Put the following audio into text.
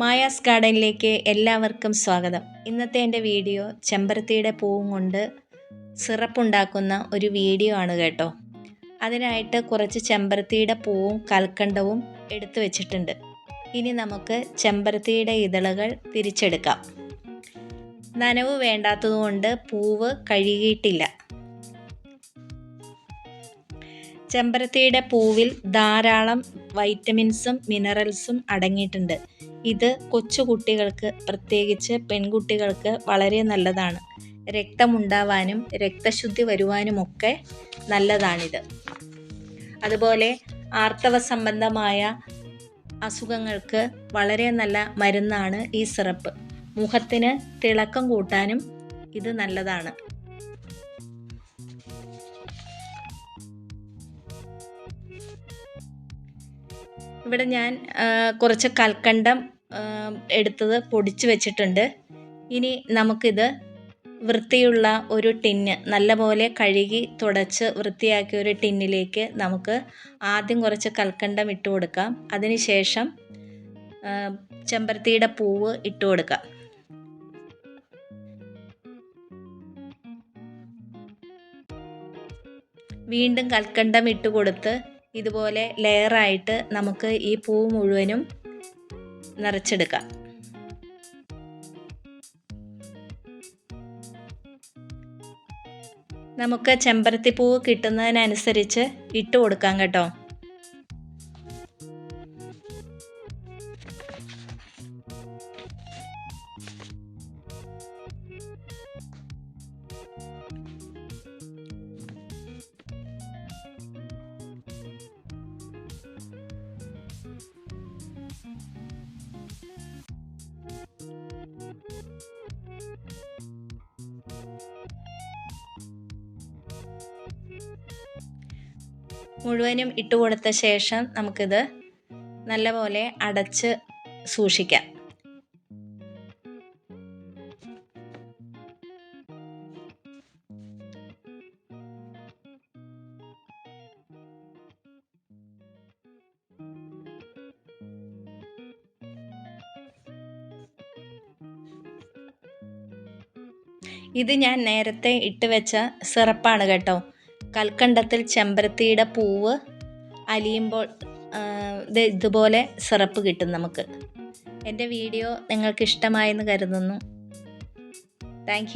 Maya's ഗാർഡനിലേക്ക് എല്ലാവർക്കും സ്വാഗതം. ഇന്നത്തെ എന്റെ വീഡിയോ ചെമ്പരത്തിയുടെ പൂവും കൊണ്ട് സിറപ്പ് ഉണ്ടാക്കുന്ന ഒരു വീഡിയോ ആണ് കേട്ടോ. അതിനായിട്ട് കുറച്ച് ചെമ്പരത്തിയുടെ പൂവും കൽക്കണ്ടവും എടുത്തു വെച്ചിട്ടുണ്ട്. ഇനി നമുക്ക് ചെമ്പരത്തിയുടെ ഇതളുകൾ തിരിച്ചെടുക്കാം. നനവ് വേണ്ടാത്തതുകൊണ്ട് പൂവ് കഴുകിയിട്ടില്ല. ചെമ്പരത്തിയുടെ പൂവിൽ ധാരാളം വൈറ്റമിൻസും മിനറൽസും അടങ്ങിയിട്ടുണ്ട്. ഇത് കൊച്ചുകുട്ടികൾക്ക് പ്രത്യേകിച്ച് പെൺകുട്ടികൾക്ക് വളരെ നല്ലതാണ്. രക്തമുണ്ടാവാനും രക്തശുദ്ധി വരുവാനുമൊക്കെ നല്ലതാണിത്. അതുപോലെ ആർത്തവ സംബന്ധമായ അസുഖങ്ങൾക്ക് വളരെ നല്ല മരുന്നാണ് ഈ സിറപ്പ്. മുഖത്തിന് തിളക്കം കൂട്ടാനും ഇത് നല്ലതാണ്. ഇവിടെ ഞാൻ കുറച്ച് കൽക്കണ്ടം എടുത്തത് പൊടിച്ച് വെച്ചിട്ടുണ്ട്. ഇനി നമുക്കിത് വൃത്തിയുള്ള ഒരു ടിന്ന് നല്ലപോലെ കഴുകി തുടച്ച് വൃത്തിയാക്കിയ ഒരു ടിന്നിലേക്ക് നമുക്ക് ആദ്യം കുറച്ച് കൽക്കണ്ടം ഇട്ട് കൊടുക്കാം. അതിനുശേഷം ചെമ്പരത്തിയുടെ പൂവ് ഇട്ട് കൊടുക്കാം. വീണ്ടും കൽക്കണ്ടം ഇട്ട് കൊടുത്ത് ഇതുപോലെ ലെയറായിട്ട് നമുക്ക് ഈ പൂ മുഴുവനും നിറച്ചെടുക്കാം. നമുക്ക് ചെമ്പരത്തി പൂവ് കിട്ടുന്നതിനനുസരിച്ച് ഇട്ട് കൊടുക്കാം കേട്ടോ. മുഴുവനും ഇട്ട് കൊടുത്ത ശേഷം നമുക്കിത് നല്ലപോലെ അടച്ച് സൂക്ഷിക്കാം. ഇത് ഞാൻ നേരത്തെ ഇട്ട് വെച്ച സിറപ്പാണ് കേട്ടോ. കൽക്കണ്ടത്തിൽ ചെമ്പരത്തിയുടെ പൂവ് അലിയുമ്പോൾ ഇത് ഇതുപോലെ സിറപ്പ് കിട്ടും നമുക്ക്. എന്റെ വീഡിയോ നിങ്ങൾക്ക് ഇഷ്ടമായെന്ന് കരുതുന്നു. താങ്ക്